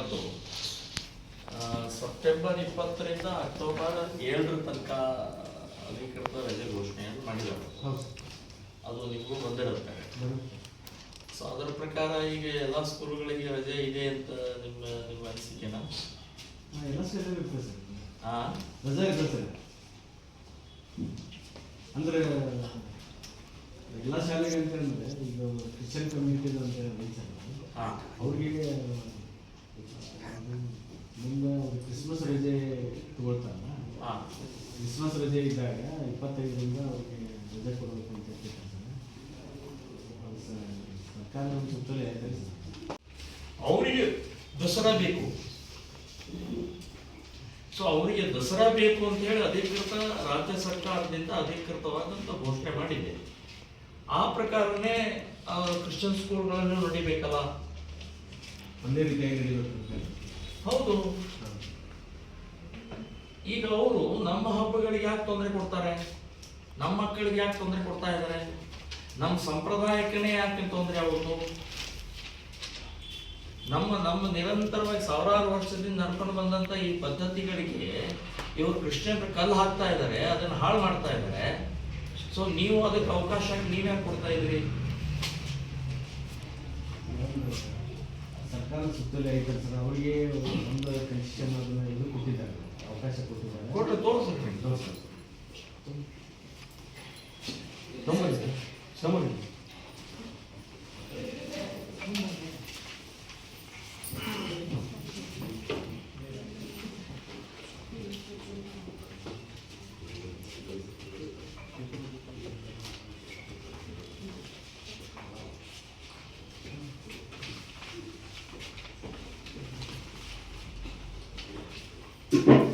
ಸರ್ಕಾರದ್ದು September ಇಪ್ಪತ್ತರಿಂದ October ಏಳರ ತನಕ ಅಧಿಕೃತ ರಜೆ ಘೋಷಣೆಯನ್ನು ಮಾಡಿದ್ದಾರೆ. ಹೌದು. ಅದು ನಿಮಗೂ ಬಂದಿರುತ್ತೆ. ಸೊ ಅದರ ಪ್ರಕಾರ ಈಗ ಎಲ್ಲ ಸ್ಕೂಲ್ಗಳಿಗೆ ರಜೆ ಇದೆ ಅಂತ ನಿಮ್ಮ ನಿಮ್ಮ ಅನಿಸಿಕೆನಾ? ಅಂದರೆ ಎಲ್ಲ ಶಾಲೆಗೆ ಅಂತ ಹೇಳಿದ್ರೆ ಈಗ ಕ್ರಿಶ್ಚಿಯನ್ ಕಮ್ಯುನಿಟಿ ಅಂತ ಹೇಳಿ ಸರ್ ಹಾ ಅವ್ರಿಗೆ ಮುಂದೆ ಅವ್ರು ಕ್ರಿಸ್ಮಸ್ ರಜೆ ತಗೊಳ್ತಾರಲ್ಲ ಹಾ ಕ್ರಿಸ್ಮಸ್ ರಜೆ ಇದ್ದಾಗ ಇಪ್ಪತ್ತೈದರಿಂದ ಅವ್ರಿಗೆ ರಜೆ ಕೊಡಬೇಕು ಅಂತ ಸರ್ಕಾರ ಸುತ್ತಲೇ ಅವರಿಗೆ ದಸರಾ ಬೇಕು. ಸೊ ಅವರಿಗೆ ದಸರಾ ಬೇಕು ಅಂತ ಹೇಳಿ ಅಧಿಕೃತ ರಾಜ್ಯ ಸರ್ಕಾರದಿಂದ ಅಧಿಕೃತವಾದಂತ ಘೋಷಣೆ ಮಾಡಿದೆ. ಆ ಪ್ರಕಾರನೇ ಕ್ರಿಶ್ಚಿಯನ್ ಸ್ಕೂಲ್ಗಳನ್ನು ನಡಿಬೇಕಲ್ಲ? ಒಂದೇ ರೀತಿಯಾಗಿ. ಹೌದು. ಈಗ ಅವರು ನಮ್ಮ ಹಬ್ಬಗಳಿಗೆ ಯಾಕೆ ತೊಂದರೆ ಕೊಡ್ತಾರೆ? ನಮ್ಮ ಮಕ್ಕಳಿಗೆ ಯಾಕೆ ತೊಂದರೆ ಕೊಡ್ತಾ ಇದ್ದಾರೆ? ನಮ್ಮ ಸಂಪ್ರದಾಯಕ್ಕನೇ ಯಾಕೆ ತೊಂದರೆ ಆಗೋದು? ನಮ್ಮ ನಮ್ಮ ನಿರಂತರವಾಗಿ ಸಾವಿರಾರು ವರ್ಷದಿಂದ ನಡ್ಕೊಂಡು ಬಂದಂತ ಈ ಪದ್ಧತಿಗಳಿಗೆ ಇವರು ಕ್ರಿಶ್ಚಿಯನ್ರು ಕಲ್ಲು ಹಾಕ್ತಾ ಇದ್ದಾರೆ, ಅದನ್ನ ಹಾಳು ಮಾಡ್ತಾ ಇದ್ದಾರೆ. ಸೊ ನೀವು ಅದಕ್ಕೆ ಅವಕಾಶ ನೀವ್ಯಾಕೆ ಕೊಡ್ತಾ ಇದ್ರಿ ಸರ್ಕಾರ ಸುತ್ತಲೇ ಐತೆ ಸರ್, ಅವರಿಗೆ ಒಂದು ಕನ್ಸಿಷನ್ ಅದನ್ನ ಇದು ಕೊಟ್ಟಿದ್ದಾರೆ ಅವಕಾಶ ಕೊಟ್ಟಿದ್ದಾರೆ ಕೊಟ್ಟು ತೋರಿಸ್ರಿ ಹೌದು ಸರ್ ತೊಂಬರಿ ಸರ್ ತೊಂಬರಿ ಆ